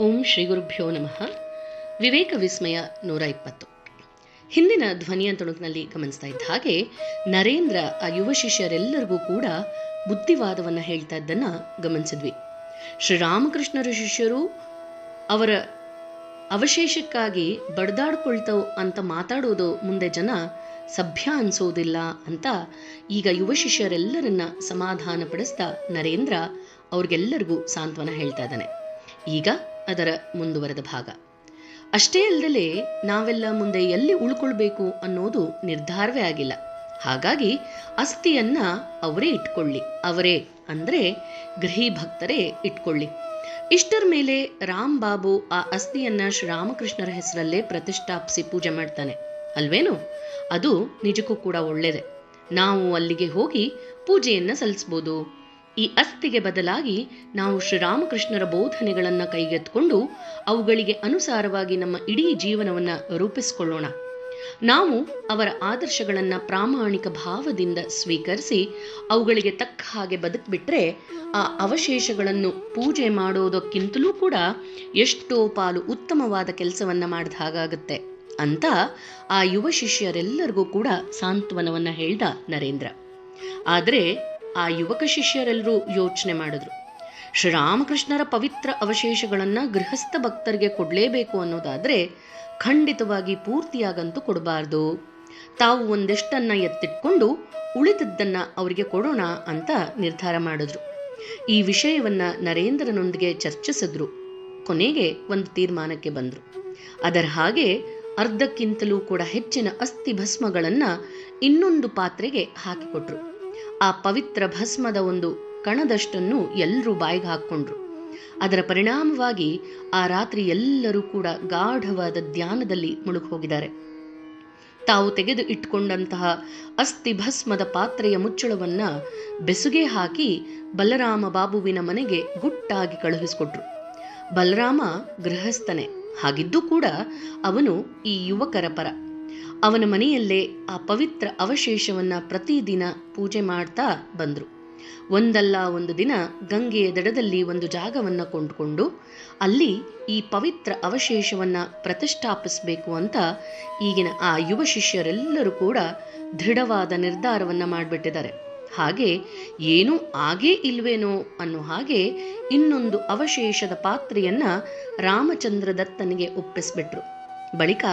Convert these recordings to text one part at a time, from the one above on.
ಓಂ ಶ್ರೀ ಗುರುಭ್ಯೋ ನಮಃ. ವಿವೇಕ ವಿಸ್ಮಯ ನೂರ ಇಪ್ಪತ್ತು. ಹಿಂದಿನ ಧ್ವನಿಯ ತುಣುಕಿನಲ್ಲಿ ಗಮನಿಸ್ತಾ ಇದ್ದ ಹಾಗೆ ನರೇಂದ್ರ ಆ ಯುವ ಶಿಷ್ಯರೆಲ್ಲರಿಗೂ ಕೂಡ ಬುದ್ಧಿವಾದವನ್ನು ಹೇಳ್ತಾ ಇದ್ದನ್ನ ಗಮನಿಸಿದ್ವಿ. ಶ್ರೀರಾಮಕೃಷ್ಣರ ಶಿಷ್ಯರು ಅವರ ಅವಶೇಷಕ್ಕಾಗಿ ಬಡ್ದಾಡ್ಕೊಳ್ತವ್ ಅಂತ ಮಾತಾಡೋದು ಮುಂದೆ ಜನ ಸಭ್ಯ ಅನ್ಸೋದಿಲ್ಲ ಅಂತ ಈಗ ಯುವ ಶಿಷ್ಯರೆಲ್ಲರನ್ನ ಸಮಾಧಾನ ಪಡಿಸ್ತಾ ನರೇಂದ್ರ ಅವ್ರಿಗೆಲ್ಲರಿಗೂ ಸಾಂತ್ವನ ಹೇಳ್ತಾ ಇದ್ದಾನೆ. ಈಗ ಅದರ ಮುಂದುವರೆದ ಭಾಗ. ಅಷ್ಟೇ ಅಲ್ಲದೆ ನಾವೆಲ್ಲ ಮುಂದೆ ಎಲ್ಲಿ ಉಳ್ಕೊಳ್ಬೇಕು ಅನ್ನೋದು ನಿರ್ಧಾರವೇ ಆಗಿಲ್ಲ. ಹಾಗಾಗಿ ಅಸ್ಥಿಯನ್ನ ಅವರೇ ಇಟ್ಕೊಳ್ಳಿ. ಅವರೇ ಅಂದ್ರೆ ಗೃಹಿ ಭಕ್ತರೇ ಇಟ್ಕೊಳ್ಳಿ. ಇಷ್ಟರ ಮೇಲೆ ರಾಮ್ ಬಾಬು ಆ ಅಸ್ಥಿಯನ್ನ ಶ್ರೀರಾಮಕೃಷ್ಣರ ಹೆಸರಲ್ಲೇ ಪ್ರತಿಷ್ಠಾಪಿಸಿ ಪೂಜೆ ಮಾಡ್ತಾನೆ. ಅಲ್ವೇನು? ಅದು ನಿಜಕ್ಕೂ ಕೂಡ ಒಳ್ಳೇದೆ. ನಾವು ಅಲ್ಲಿಗೆ ಹೋಗಿ ಪೂಜೆಯನ್ನ ಸಲ್ಲಿಸ್ಬೋದು. ಈ ಅಸ್ಥಿಗೆ ಬದಲಾಗಿ ನಾವು ಶ್ರೀರಾಮಕೃಷ್ಣರ ಬೋಧನೆಗಳನ್ನು ಕೈಗೆತ್ಕೊಂಡು ಅವುಗಳಿಗೆ ಅನುಸಾರವಾಗಿ ನಮ್ಮ ಇಡೀ ಜೀವನವನ್ನು ರೂಪಿಸಿಕೊಳ್ಳೋಣ. ನಾವು ಅವರ ಆದರ್ಶಗಳನ್ನು ಪ್ರಾಮಾಣಿಕ ಭಾವದಿಂದ ಸ್ವೀಕರಿಸಿ ಅವುಗಳಿಗೆ ತಕ್ಕ ಹಾಗೆ ಬದುಕ್ಬಿಟ್ರೆ ಆ ಅವಶೇಷಗಳನ್ನು ಪೂಜೆ ಮಾಡೋದಕ್ಕಿಂತಲೂ ಕೂಡ ಎಷ್ಟೋ ಪಾಲು ಉತ್ತಮವಾದ ಕೆಲಸವನ್ನು ಮಾಡಿದ ಹಾಗಾಗುತ್ತೆ ಅಂತ ಆ ಯುವ ಶಿಷ್ಯರೆಲ್ಲರಿಗೂ ಕೂಡ ಸಾಂತ್ವನವನ್ನು ಹೇಳ್ದ ನರೇಂದ್ರ. ಆದರೆ ಆ ಯುವಕ ಶಿಷ್ಯರೆಲ್ಲರೂ ಯೋಚನೆ ಮಾಡಿದ್ರು. ಶ್ರೀರಾಮಕೃಷ್ಣರ ಪವಿತ್ರ ಅವಶೇಷಗಳನ್ನು ಗೃಹಸ್ಥ ಭಕ್ತರಿಗೆ ಕೊಡಲೇಬೇಕು ಅನ್ನೋದಾದ್ರೆ ಖಂಡಿತವಾಗಿ ಪೂರ್ತಿಯಾಗಂತೂ ಕೊಡಬಾರ್ದು. ತಾವು ಒಂದೆಷ್ಟನ್ನು ಎತ್ತಿಟ್ಕೊಂಡು ಉಳಿದದ್ದನ್ನು ಅವರಿಗೆ ಕೊಡೋಣ ಅಂತ ನಿರ್ಧಾರ ಮಾಡಿದ್ರು. ಈ ವಿಷಯವನ್ನ ನರೇಂದ್ರನೊಂದಿಗೆ ಚರ್ಚಿಸಿದ್ರು. ಕೊನೆಗೆ ಒಂದು ತೀರ್ಮಾನಕ್ಕೆ ಬಂದರು. ಅದರ ಹಾಗೆ ಅರ್ಧಕ್ಕಿಂತಲೂ ಕೂಡ ಹೆಚ್ಚಿನ ಅಸ್ಥಿ ಭಸ್ಮಗಳನ್ನು ಇನ್ನೊಂದು ಪಾತ್ರೆಗೆ ಹಾಕಿಕೊಟ್ರು. ಆ ಪವಿತ್ರ ಭಸ್ಮದ ಒಂದು ಕಣದಷ್ಟನ್ನು ಎಲ್ಲರೂ ಬಾಯಿಗೆ ಹಾಕ್ಕೊಂಡ್ರು. ಅದರ ಪರಿಣಾಮವಾಗಿ ಆ ರಾತ್ರಿ ಎಲ್ಲರೂ ಕೂಡ ಗಾಢವಾದ ಧ್ಯಾನದಲ್ಲಿ ಮುಳುಗಿ ಹೋಗಿದ್ದಾರೆ. ತಾವು ತೆಗೆದು ಇಟ್ಕೊಂಡಂತಹ ಅಸ್ಥಿ ಭಸ್ಮದ ಪಾತ್ರೆಯ ಮುಚ್ಚಳವನ್ನ ಬೆಸುಗೆ ಹಾಕಿ ಬಲರಾಮ ಬಾಬುವಿನ ಮನೆಗೆ ಗುಟ್ಟಾಗಿ ಕಳುಹಿಸಿಕೊಟ್ರು. ಬಲರಾಮ ಗೃಹಸ್ಥನೇ. ಹಾಗಿದ್ದು ಕೂಡ ಅವನು ಈ ಯುವಕರ ಪರ. ಅವನ ಮನೆಯಲ್ಲೇ ಆ ಪವಿತ್ರ ಅವಶೇಷವನ್ನ ಪ್ರತಿದಿನ ಪೂಜೆ ಮಾಡ್ತಾ ಬಂದ್ರು. ಒಂದಲ್ಲ ಒಂದು ದಿನ ಗಂಗೆಯ ದಡದಲ್ಲಿ ಒಂದು ಜಾಗವನ್ನ ಕೊಂಡುಕೊಂಡು ಅಲ್ಲಿ ಈ ಪವಿತ್ರ ಅವಶೇಷವನ್ನ ಪ್ರತಿಷ್ಠಾಪಿಸಬೇಕು ಅಂತ ಈಗಿನ ಆ ಯುವ ಶಿಷ್ಯರೆಲ್ಲರೂ ಕೂಡ ದೃಢವಾದ ನಿರ್ಧಾರವನ್ನ ಮಾಡಿಬಿಟ್ಟಿದ್ದಾರೆ. ಹಾಗೆ ಏನೂ ಆಗೇ ಇಲ್ವೇನೋ ಅನ್ನೋ ಹಾಗೆ ಇನ್ನೊಂದು ಅವಶೇಷದ ಪಾತ್ರೆಯನ್ನ ರಾಮಚಂದ್ರ ದತ್ತನಿಗೆ ಒಪ್ಪಿಸ್ಬಿಟ್ರು. ಬಳಿಕ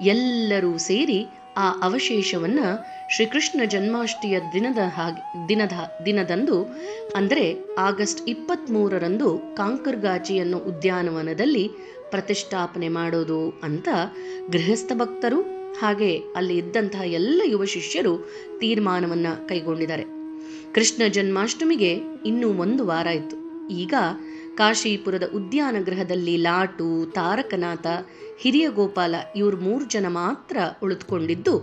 ಎಲ್ಲರೂ ಸೇರಿ ಆ ಅವಶೇಷವನ್ನ ಶ್ರೀಕೃಷ್ಣ ಜನ್ಮಾಷ್ಟಮಿಯ ದಿನದ ಹಾಗೆ, ದಿನದ, ದಿನದಂದು, ಅಂದರೆ ಆಗಸ್ಟ್ ಇಪ್ಪತ್ತ್ ಮೂರರಂದು ಕಾಂಕರ್ಗಾಜಿಯನ್ನು ಉದ್ಯಾನವನದಲ್ಲಿ ಪ್ರತಿಷ್ಠಾಪನೆ ಮಾಡೋದು ಅಂತ ಗೃಹಸ್ಥ ಭಕ್ತರು ಹಾಗೆ ಅಲ್ಲಿ ಇದ್ದಂತಹ ಎಲ್ಲ ಯುವ ಶಿಷ್ಯರು ತೀರ್ಮಾನವನ್ನು ಕೈಗೊಂಡಿದ್ದಾರೆ. ಕೃಷ್ಣ ಜನ್ಮಾಷ್ಟಮಿಗೆ ಇನ್ನೂ ಒಂದು ವಾರ ಇತ್ತು. ಈಗ ಕಾಶೀಪುರದ ಉದ್ಯಾನ ಗೃಹದಲ್ಲಿ ಲಾಟು, ತಾರಕನಾಥ ಹಿರಿಯ ಗೋಪಾಲ ಇವರು ಮೂರು ಜನ ಮಾತ್ರ ಉಳಿದುಕೊಂಡಿದ್ದು,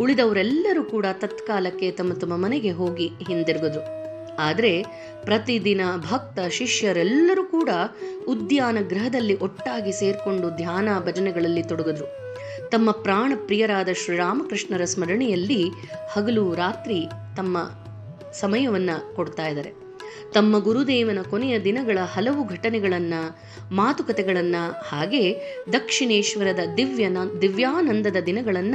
ಉಳಿದವರೆಲ್ಲರೂ ಕೂಡ ತತ್ಕಾಲಕ್ಕೆ ತಮ್ಮ ತಮ್ಮ ಮನೆಗೆ ಹೋಗಿ ಹಿಂದಿರುಗಿದ್ರು. ಆದರೆ ಪ್ರತಿದಿನ ಭಕ್ತ, ಶಿಷ್ಯರೆಲ್ಲರೂ ಕೂಡ ಉದ್ಯಾನ ಗೃಹದಲ್ಲಿ ಒಟ್ಟಾಗಿ ಸೇರಿಕೊಂಡು ಧ್ಯಾನ ಭಜನೆಗಳಲ್ಲಿ ತೊಡಗಿದ್ರು. ತಮ್ಮ ಪ್ರಾಣ ಪ್ರಿಯರಾದ ಶ್ರೀರಾಮಕೃಷ್ಣರ ಸ್ಮರಣೆಯಲ್ಲಿ ಹಗಲು ರಾತ್ರಿ ತಮ್ಮ ಸಮಯವನ್ನು ಕೊಡ್ತಾ ಇದ್ದಾರೆ. ತಮ್ಮ ಗುರುದೇವನ ಕೊನೆಯ ದಿನಗಳ ಹಲವು ಘಟನೆಗಳನ್ನ, ಮಾತುಕತೆಗಳನ್ನ, ಹಾಗೆ ದಕ್ಷಿಣೇಶ್ವರದ ದಿವ್ಯ ದಿವ್ಯಾನಂದದ ದಿನಗಳನ್ನ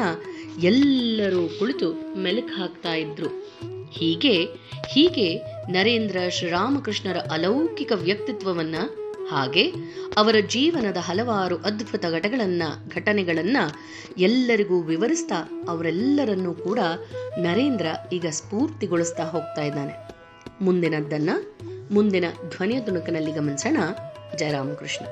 ಎಲ್ಲರೂ ಕುಳಿತು ಮೆಲುಕು ಹಾಕ್ತಾ ಇದ್ರು. ಹೀಗೆ ಹೀಗೆ ನರೇಂದ್ರ ಶ್ರೀರಾಮಕೃಷ್ಣರ ಅಲೌಕಿಕ ವ್ಯಕ್ತಿತ್ವವನ್ನ, ಹಾಗೆ ಅವರ ಜೀವನದ ಹಲವಾರು ಅದ್ಭುತ ಘಟಗಳನ್ನ, ಘಟನೆಗಳನ್ನ ಎಲ್ಲರಿಗೂ ವಿವರಿಸ್ತಾ ಅವರೆಲ್ಲರನ್ನೂ ಕೂಡ ನರೇಂದ್ರ ಈಗ ಸ್ಫೂರ್ತಿಗೊಳಿಸ್ತಾ ಹೋಗ್ತಾ ಇದ್ದಾನೆ. ಮುಂದಿನದ್ದನ್ನ ಮುಂದಿನ ಧ್ವನಿಯ ತುಣುಕಿನಲ್ಲಿ ಗಮನಿಸೋಣ. ಜಯರಾಮಕೃಷ್ಣ.